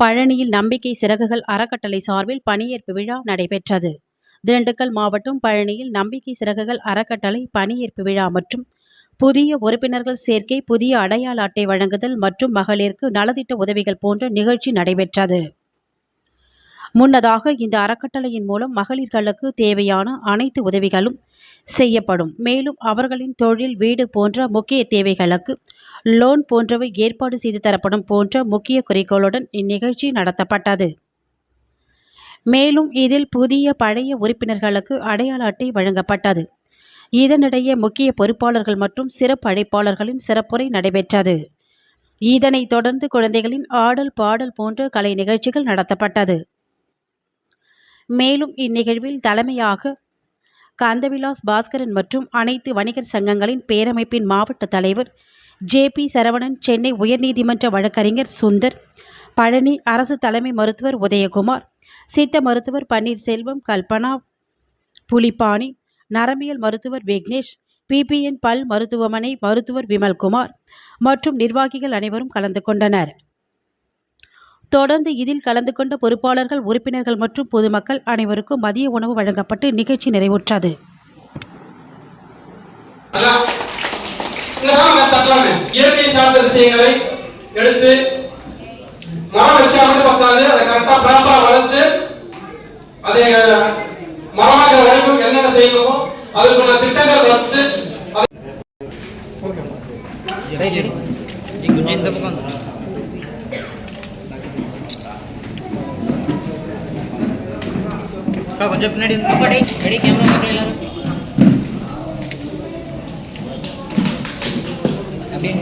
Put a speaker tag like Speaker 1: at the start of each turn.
Speaker 1: பழனியில் நம்பிக்கை சிறகுகள் அறக்கட்டளை சார்பில் பணியேற்பு விழா நடைபெற்றது. திண்டுக்கல் மாவட்டம் பழனியில் நம்பிக்கை சிறகுகள் அறக்கட்டளை பணியேற்பு விழா மற்றும் புதிய உறுப்பினர்கள் சேர்க்கை புதிய அடையாள அட்டை வழங்குதல் மற்றும் மகளிருக்கு நலத்திட்ட உதவிகள் போன்ற நிகழ்ச்சி நடைபெற்றது. முன்னதாக இந்த அறக்கட்டளையின் மூலம் மகளிர்களுக்கு தேவையான அனைத்து உதவிகளும் செய்யப்படும். மேலும் அவர்களின் தொழில் வீடு போன்ற முக்கிய தேவைகளுக்கு லோன் போன்றவை ஏற்பாடு செய்து தரப்படும் போன்ற முக்கிய குறிக்கோளுடன் இந்நிகழ்ச்சி நடத்தப்பட்டது. மேலும் இதில் புதிய பழைய உறுப்பினர்களுக்கு அடையாள அட்டை வழங்கப்பட்டது. இதனிடையே முக்கிய பொறுப்பாளர்கள் மற்றும் சிறப்பு அழைப்பாளர்களின் சிறப்புரை நடைபெற்றது. இதனைத் தொடர்ந்து குழந்தைகளின் ஆடல் பாடல் போன்ற கலை நிகழ்ச்சிகள் நடத்தப்பட்டது. மேலும் இந்நிகழ்வில் தலைமையாக கந்தவிலாஸ் பாஸ்கரன் மற்றும் அனைத்து வணிகர் சங்கங்களின் பேரமைப்பின் மாவட்ட தலைவர் ஜே பி சரவணன் சென்னை உயர்நீதிமன்ற வழக்கறிஞர் சுந்தர் பழனி அரசு தலைமை மருத்துவர் உதயகுமார் சித்த மருத்துவர் பன்னீர்செல்வம் கல்பனா புலிப்பாணி நரம்பியல் மருத்துவர் விக்னேஷ் பிபிஎன் பல் மருத்துவமனை மருத்துவர் விமல்குமார் மற்றும் நிர்வாகிகள் அனைவரும் கலந்து கொண்டனர். தொடர்ந்து இதில் கலந்து கொண்ட பொறுப்பாளர்கள் உறுப்பினர்கள் மற்றும் பொதுமக்கள் அனைவருக்கும் மதிய உணவு வழங்கப்பட்டு நிகழ்ச்சி நிறைவுற்றது.
Speaker 2: இயற்கை சார்ந்த விஷயங்களை எடுத்து மரம் வச்சா மட்டும் பத்தாது அதை கரெக்டா ப்ராப்பரா வளர்த்து அதை மரமாகிற வரைக்கும் என்னென்ன செய்யணுமோ அதுக்குள்ள திட்டங்கள் வகுத்து
Speaker 3: இந்த பக்கம். கொஞ்சம் பின்னாடி வந்து ரெடி ரெடி கேமரா பக்கம் எல்லாரும் அப்படியே